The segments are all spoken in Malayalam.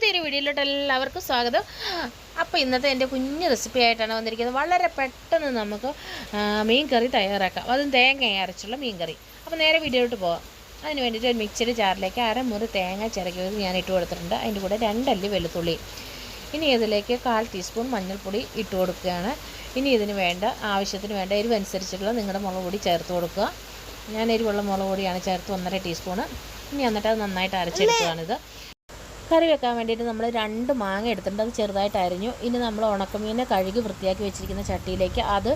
പുതിയൊരു വീഡിയോയിലോട്ട് എല്ലാവർക്കും സ്വാഗതം. അപ്പോൾ ഇന്നത്തെ എന്റെ കുഞ്ഞു റെസിപ്പി ആയിട്ടാണ് വന്നിരിക്കുന്നത്. വളരെ പെട്ടെന്ന് നമുക്ക് മീൻകറി മീൻ കറി തയ്യാറാക്കാം. അതും തേങ്ങ അരച്ചുള്ള മീൻ കറി. അപ്പോൾ നേരെ വീഡിയോയിലോട്ട് പോകാം അതിന് വേണ്ടിയിട്ട് ഒരു മിക്സിയുടെ ജാറിലേക്ക് അരമുറി തേങ്ങ ചിരകിയത് ഞാൻ ഇട്ട് കൊടുത്തിട്ടുണ്ട്. അതിന്റെ കൂടെ രണ്ടല്ലി വെളുത്തുള്ളി. ഇനി ഇതിലേക്ക് കാൽ ടീസ്പൂൺ മഞ്ഞൾപ്പൊടി ഇട്ട് കൊടുക്കുകയാണ്. ഇനി ഇതിന് വേണ്ട ആവശ്യത്തിന് വേണ്ട എരിവ് അനുസരിച്ചുള്ള നിങ്ങളുടെ മുളക് പൊടി ചേർത്ത് കൊടുക്കുക. ഞാൻ എരിവുള്ള മുളക് പൊടിയാണ് ചേർത്ത് ഒന്നര ടീസ്പൂണ് ഇനി എന്നിട്ട് അത് നന്നായിട്ട് അരച്ചെടുക്കുകയാണിത്. കറി വെക്കാൻ വേണ്ടിയിട്ട് നമ്മൾ രണ്ട് മാങ്ങ എടുത്തിട്ടുണ്ട്. അത് ചെറുതായിട്ട് അരിഞ്ഞു. ഇനി നമ്മൾ ഉണക്കമീനെ കഴുകി വൃത്തിയാക്കി വെച്ചിരിക്കുന്ന ചട്ടിയിലേക്ക് അത്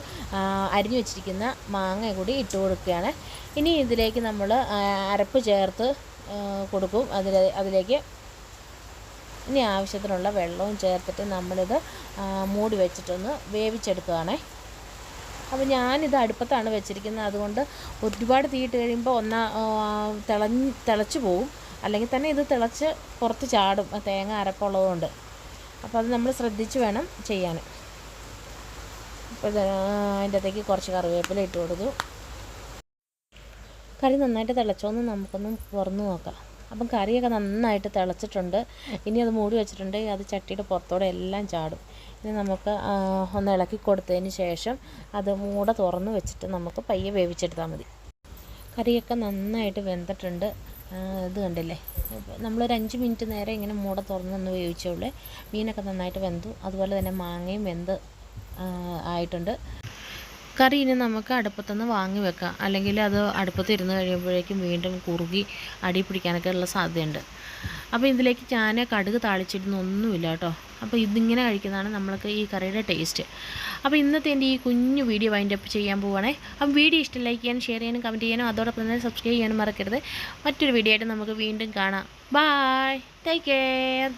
അരിഞ്ഞു വെച്ചിരിക്കുന്ന മാങ്ങ കൂടി ഇട്ട് കൊടുക്കുകയാണ്. ഇനി ഇതിലേക്ക് നമ്മൾ അരപ്പ് ചേർത്ത് കൊടുക്കും. അതിൽ അതിലേക്ക് ഇനി ആവശ്യത്തിനുള്ള വെള്ളവും ചേർത്തിട്ട് നമ്മളിത് മൂടി വെച്ചിട്ടൊന്ന് വേവിച്ചെടുക്കുകയാണേ. അപ്പോൾ ഞാനിത് അടുപ്പത്താണ് വെച്ചിരിക്കുന്നത്. അതുകൊണ്ട് ഒരുപാട് തീയിട്ട് കഴിയുമ്പോൾ ഒന്നാ തിളഞ്ഞ് തിളച്ച് പോവും. അല്ലെങ്കിൽ തന്നെ ഇത് തിളച്ച് പുറത്ത് ചാടും. തേങ്ങ അരപ്പുള്ളതുകൊണ്ട് അപ്പോൾ അത് നമ്മൾ ശ്രദ്ധിച്ച് വേണം ചെയ്യാൻ. അപ്പോൾ അതിന്റെ അകത്തേക്ക് കുറച്ച് കറിവേപ്പില ഇട്ട് കൊടുത്തു. കറി നന്നായിട്ട് തിളച്ചോന്ന് നമുക്കൊന്ന് തുറന്ന് നോക്കാം. അപ്പം കറിയൊക്കെ നന്നായിട്ട് തിളച്ചിട്ടുണ്ട്. ഇനി അത് മൂടി വെച്ചിട്ടുണ്ട്. അത് ചട്ടിയുടെ പുറത്തോടെ എല്ലാം ചാടും. ഇനി നമുക്ക് ഒന്ന് ഇളക്കി കൊടുത്തതിന് ശേഷം അത് മൂട തുറന്ന് വെച്ചിട്ട് നമുക്ക് പയ്യെ വേവിച്ചെടുത്താൽ മതി. കറിയൊക്കെ നന്നായിട്ട് വെന്തിട്ടുണ്ട്. ഇത് കണ്ടില്ലേ? നമ്മളൊരു അഞ്ച് മിനിറ്റ് നേരെ ഇങ്ങനെ മൂട തുറന്നൊന്ന് ഉപയോഗിച്ചോളൂ മീനൊക്കെ നന്നായിട്ട് വെന്തു. അതുപോലെ തന്നെ മാങ്ങയും വെന്ത് ആയിട്ടുണ്ട്. കറി ഇനി നമുക്ക് അടുപ്പത്തുനിന്ന് വാങ്ങി വെക്കാം. അല്ലെങ്കിൽ അത് അടുപ്പത്ത് ഇരുന്ന് കഴിയുമ്പോഴേക്കും വീണ്ടും കുറുകി അടി പിടിക്കാനൊക്കെ ഉള്ള സാധ്യതയുണ്ട്. അപ്പോൾ ഇതിലേക്ക് ഞാൻ കടുക് താളിച്ചിടുന്നൊന്നുമില്ല കേട്ടോ. അപ്പോൾ ഇതിങ്ങനെ കഴിക്കുന്നതാണ് നമ്മൾക്ക് ഈ കറിയുടെ ടേസ്റ്റ് അപ്പോൾ ഇന്നത്തെ എന്റെ ഈ കുഞ്ഞു വീഡിയോ വൈൻഡ് അപ്പ് ചെയ്യാൻ പോവുകയാണേ. അപ്പോൾ വീഡിയോ ഇഷ്ടം ലൈക്ക് ചെയ്യാനും ഷെയർ ചെയ്യാനും കമന്റ് ചെയ്യാനും അതോടൊപ്പം തന്നെ സബ്സ്ക്രൈബ് ചെയ്യാനും മറക്കരുത്. മറ്റൊരു വീഡിയോ ആയിട്ട് നമുക്ക് വീണ്ടും കാണാം. Bye take care